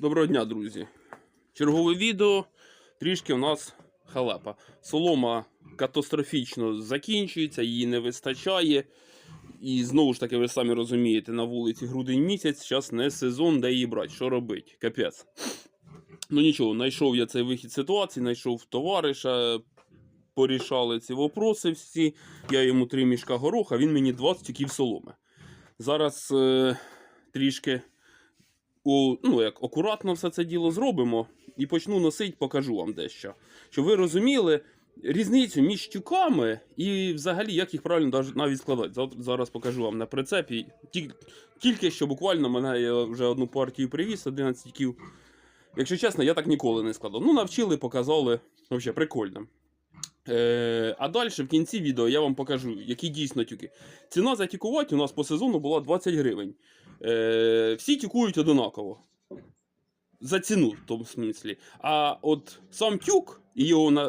Доброго дня, друзі. Чергове відео. Трішки у нас халепа. Солома катастрофічно закінчується, її не вистачає. І знову ж таки, ви самі розумієте, на вулиці грудень місяць, зараз не сезон, де її брати. Що робити? Капець. Ну нічого, знайшов я цей вихід ситуації, знайшов товариша, порішали ці вопроси всі. Я йому три мішка гороха, він мені 20 тюків соломи. Зараз е, трішки у, ну, як, акуратно все це діло зробимо і почну носити, покажу вам дещо. Щоб ви розуміли різницю між тюками і взагалі як їх правильно навіть складати. Зараз покажу вам на прицепі. Тільки що буквально мене я вже одну партію привіз, 11 тюків. Якщо чесно, я так ніколи не складав. Ну, навчили, показали. Взагалі, прикольно. Е, а далі в кінці відео я вам покажу, які дійсно тюки. Ціна за тюкувати у нас по сезону була 20 гривень. Е, всі тюкують одинаково. За ціну, в тому смислі. А от сам тюк і його на,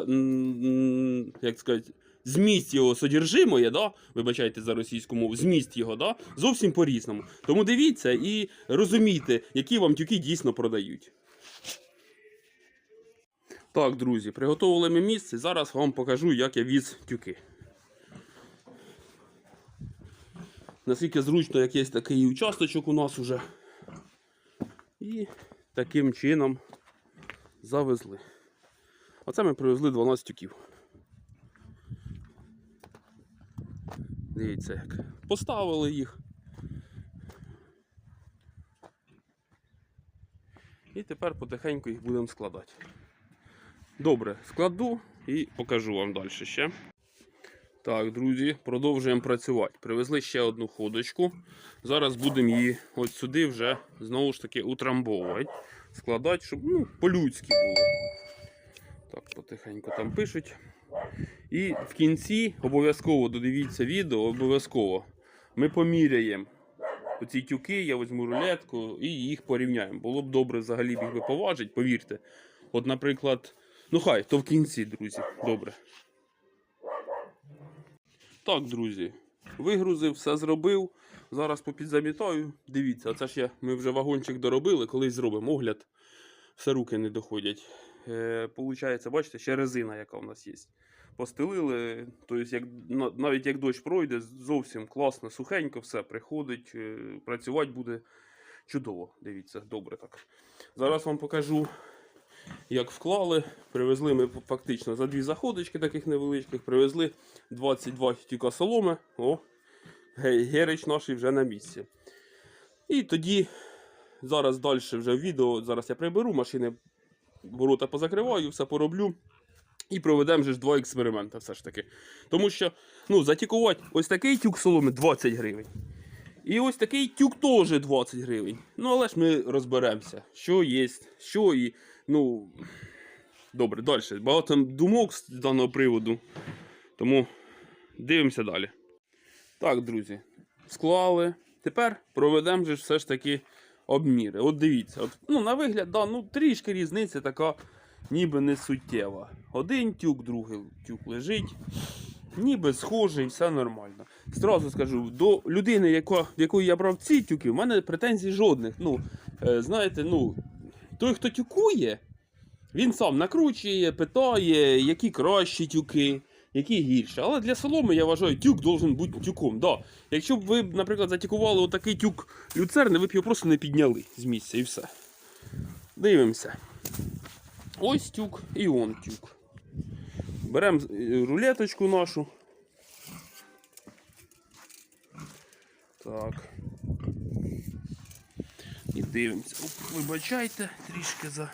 як сказати, зміст його содержимое, да? вибачайте за російську мову, зміст його, да? зовсім по-різному. Тому дивіться і розумійте, які вам тюки дійсно продають. Так, друзі, приготували ми місце. Зараз вам покажу, як я віз тюки. Наскільки зручно, як є такий участочок у нас уже. І таким чином завезли. Оце ми привезли 12 тюків. Дивіться як. Поставили їх. І тепер потихеньку їх будемо складати. Добре, складу і покажу вам далі ще. Так, друзі, продовжуємо працювати. Привезли ще одну ходочку. Зараз будемо її от сюди вже знову ж таки утрамбовувати. Складати, щоб ну, по-людськи було. Так, потихеньку там пишуть. І в кінці обов'язково додивіться відео, обов'язково. Ми поміряємо оці тюки, я візьму рулетку і їх порівняємо. Було б добре взагалі їх поважити, повірте. От, наприклад, ну хай, то в кінці, друзі. Добре. Так, друзі, вигрузив, все зробив. Зараз попідзамітаю. Дивіться, це ж я, ми вже вагончик доробили, колись зробимо огляд. Все руки не доходять. Е, получається, бачите, ще резина, яка у нас є. Постелили, тобто, як, навіть як дощ пройде, зовсім класно, сухенько, все приходить, е, працювати буде чудово. Дивіться, добре так. Зараз вам покажу, як вклали. Привезли ми фактично за дві заходочки таких невеличких, привезли 22 тюка соломи. О, Ге- Герич наш вже на місці. І тоді зараз далі вже відео. Зараз я приберу, машини ворота позакриваю, все пороблю. І проведемо же ж два експерименти все ж таки. Тому що ну, затікувати ось такий тюк соломи 20 гривень. І ось такий тюк теж 20 гривень. Ну, але ж ми розберемося, що є, що і. Ну, добре, далі. Багато думок з даного приводу. Тому дивимося далі. Так, друзі, склали. Тепер проведемо ж все ж таки обміри. От дивіться, от, ну, на вигляд, да, ну, трішки різниця така, ніби не суттєва. Один тюк, другий тюк лежить. Ніби схожий, все нормально. Зразу скажу, до людини, яка, в якої я брав ці тюки, в мене претензій жодних. Ну, е, знаєте, ну, той, хто тюкує, він сам накручує, питає, які кращі тюки, які гірші. Але для соломи я вважаю, тюк должен бути тюком. Да. Якщо б ви, наприклад, затюкували отакий тюк люцерни, ви б його просто не підняли з місця і все. Дивимося. Ось тюк і он тюк. Беремо е, рулеточку нашу. Так. Дивимося. Оп, вибачайте трішки за.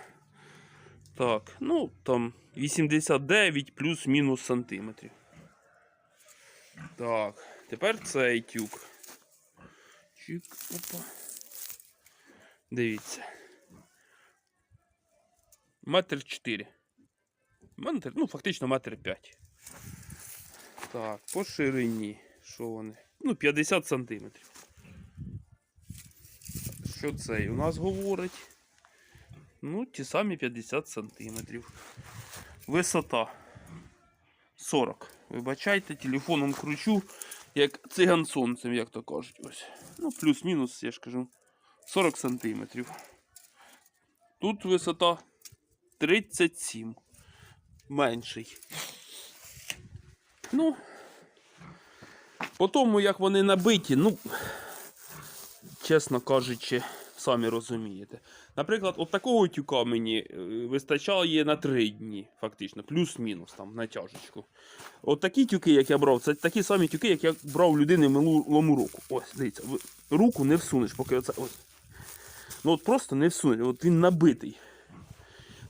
Так, ну там 89 плюс-мінус сантиметрів. Так, тепер цей тюк. Чик, опа. Дивіться. Метр чотири. Метр, ну, фактично метр п'ять. Так, по ширині. Що вони? Ну, 50 сантиметрів. Що цей у нас говорить? Ну, ті самі 50 сантиметрів. Висота 40. Вибачайте, телефоном кручу, як циган сонцем, як то кажуть. Ось. Ну, плюс-мінус, я ж кажу, 40 сантиметрів. Тут висота 37. Менший. Ну, по тому, як вони набиті, ну, чесно кажучи, самі розумієте. Наприклад, от такого тюка мені е, вистачає на 3 дні, фактично, плюс-мінус там натяжечку. От такі тюки, як я брав, це такі самі тюки, як я брав людини минулому року. Ось, дивіться, руку не всунеш, поки оце. Ось. Ну от просто не всунеш. От він набитий.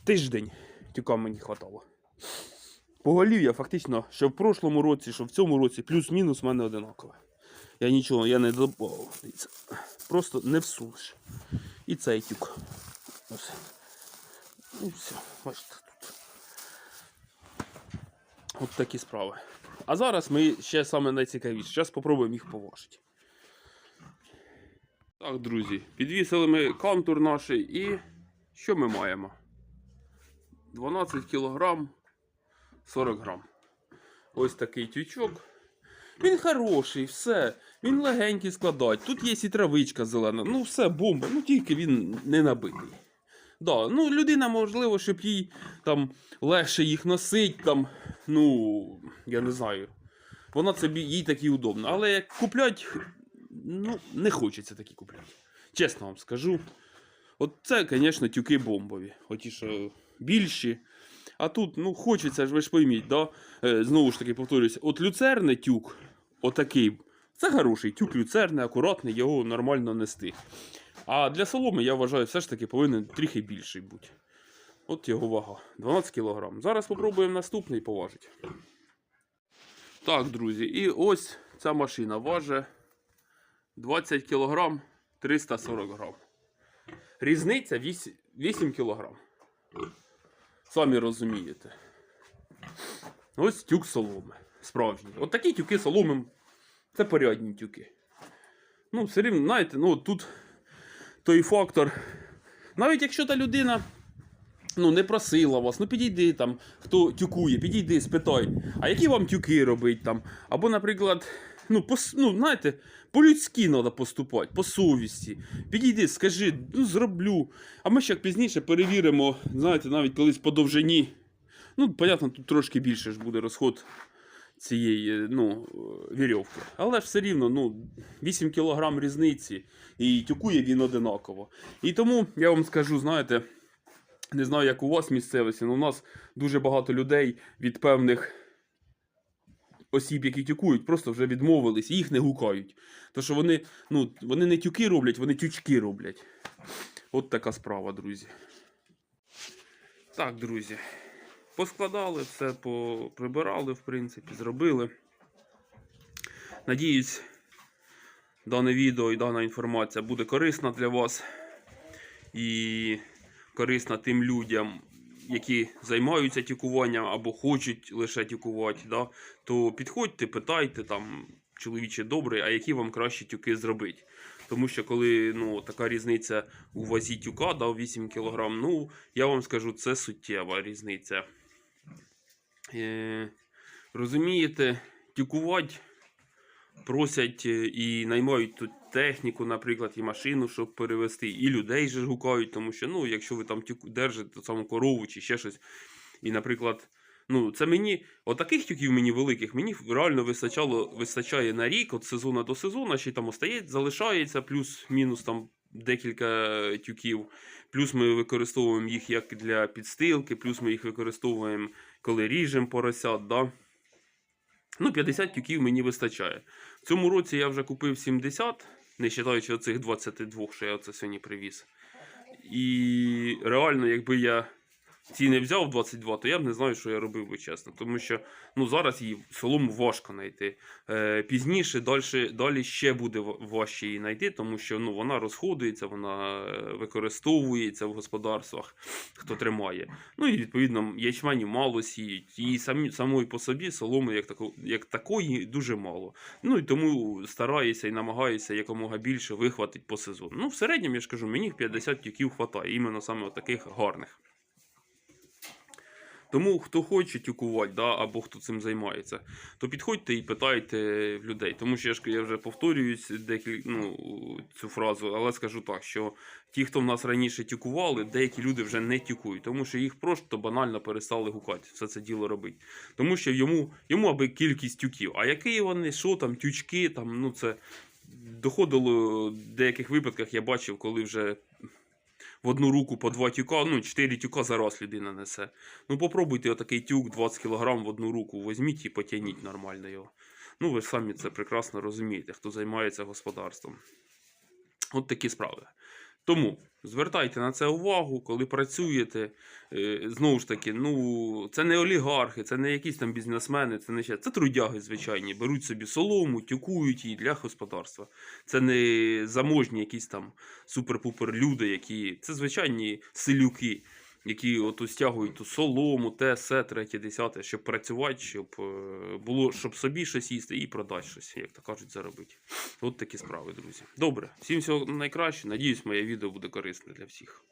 Тиждень тюка мені хватало. Поголів'я фактично, що в прошлому році, що в цьому році, плюс-мінус в мене одинакове. Я нічого я не додавав. Просто не всунеш. І цей тюк. Ось. І все. Бачите тут. От такі справи. А зараз ми ще саме найцікавіше. Зараз спробуємо їх поважити. Так, друзі, підвісили ми контур наш і що ми маємо? 12 кілограм 40 грам. Ось такий тючок. Він хороший, все. Він легенький складать. Тут є і травичка зелена. Ну, все, бомба. Ну тільки він не набитий. Да, ну людина, можливо, щоб їй там легше їх носить, там, ну, я не знаю. Вона собі їй такі удобно. Але як куплять, ну, не хочеться такі купляти. Чесно вам скажу. От це, звісно, тюки бомбові. Оті, що більші. А тут, ну, хочеться ж, ви ж пойміть, да? е, знову ж таки повторюся, от люцерне тюк, отакий, це хороший тюк люцерне, акуратний, його нормально нести. А для соломи, я вважаю, все ж таки повинен трохи більший бути. От його вага. 12 кг. Зараз спробуємо наступний поважити. Так, друзі, і ось ця машина важить 20 кг 340 грам. Різниця 8, 8 кг. Самі розумієте. Ось тюк соломи. Справжній. От такі тюки соломи це порядні тюки. Ну, все рівно, знаєте, ну тут той фактор. Навіть якщо та людина ну, не просила вас, ну підійди там, хто тюкує, підійди, спитай, а які вам тюки робить там? Або, наприклад, ну, пос, ну знаєте, по-людськи треба поступати, по совісті. Підійди, скажи, ну зроблю. А ми ще пізніше перевіримо, знаєте, навіть колись по довжині. Ну, понятно, тут трошки більше ж буде розход цієї ну, е, вірьовки. Але ж все рівно ну, 8 кг різниці і тюкує він одинаково. І тому я вам скажу, знаєте, не знаю, як у вас місцевості, але у нас дуже багато людей від певних осіб, які тюкують, просто вже відмовились їх не гукають. Тому що вони, ну, вони не тюки роблять, вони тючки роблять. От така справа, друзі. Так, друзі. Поскладали, все поприбирали, в принципі, зробили. Надіюсь, дане відео і дана інформація буде корисна для вас і корисна тим людям, які займаються тікуванням або хочуть лише тікувати. Да? То підходьте, питайте там, чоловіче добрий, а які вам кращі тюки зробити. Тому що коли ну, така різниця у вазі тюка, да, 8 кг, ну, я вам скажу, це суттєва різниця. Е, розумієте, тюкувати просять е, і наймають тут техніку, наприклад, і машину, щоб перевезти, і людей же гукають, тому що, ну, якщо ви там тюк, держите ту саму корову чи ще щось, і, наприклад, ну, це мені, отаких тюків мені великих, мені реально вистачало, вистачає на рік, от сезону до сезону, ще там остається, залишається, плюс-мінус там декілька тюків. Плюс ми використовуємо їх як для підстилки, плюс ми їх використовуємо, коли ріжемо поросят. Да? Ну, 50 тюків мені вистачає. В цьому році я вже купив 70, не вважаючи оцих 22, що я оце сьогодні привіз. І реально, якби я ці не взяв 22, то я б не знаю, що я робив би чесно. Тому що ну, зараз її солому важко знайти. Е, пізніше далі, далі ще буде важче її знайти, тому що ну, вона розходується, вона е, використовується в господарствах, хто тримає. Ну і відповідно ячмені мало сіють. І самі, самої по собі соломи як, тако, як такої дуже мало. Ну і тому стараюся і намагаюся якомога більше вихватити по сезону. Ну, в середньому я ж кажу, мені 50 тюків хватає, іменно саме таких гарних. Тому хто хоче тюкувати, да, або хто цим займається, то підходьте і питайте людей. Тому що я ж я вже повторююсь декіль, ну, цю фразу, але скажу так, що ті, хто в нас раніше тюкували, деякі люди вже не тюкують, тому що їх просто банально перестали гукати, все це діло робити. Тому що йому, йому аби кількість тюків. А які вони, що там, тючки, там, ну це доходило в деяких випадках, я бачив, коли вже в одну руку по два тюка, ну, 4 тюка за раз людина несе. Ну, попробуйте отакий тюк 20 кг в одну руку, візьміть і потягніть нормально його. Ну, ви самі це прекрасно розумієте, хто займається господарством. От такі справи. Тому звертайте на це увагу, коли працюєте. Е, Знову ж таки, ну це не олігархи, це не якісь там бізнесмени, це не ще це трудяги звичайні. Беруть собі солому, тюкують її для господарства. Це не заможні якісь там супер-пупер люди, які це звичайні селюки, які от стягують ту солому, те, се, третє, десяте, щоб працювати, щоб е, було, щоб собі щось їсти і продати щось, як то кажуть, заробити. От такі справи, друзі. Добре, всім всього найкраще. Надіюсь, моє відео буде корисне для всіх.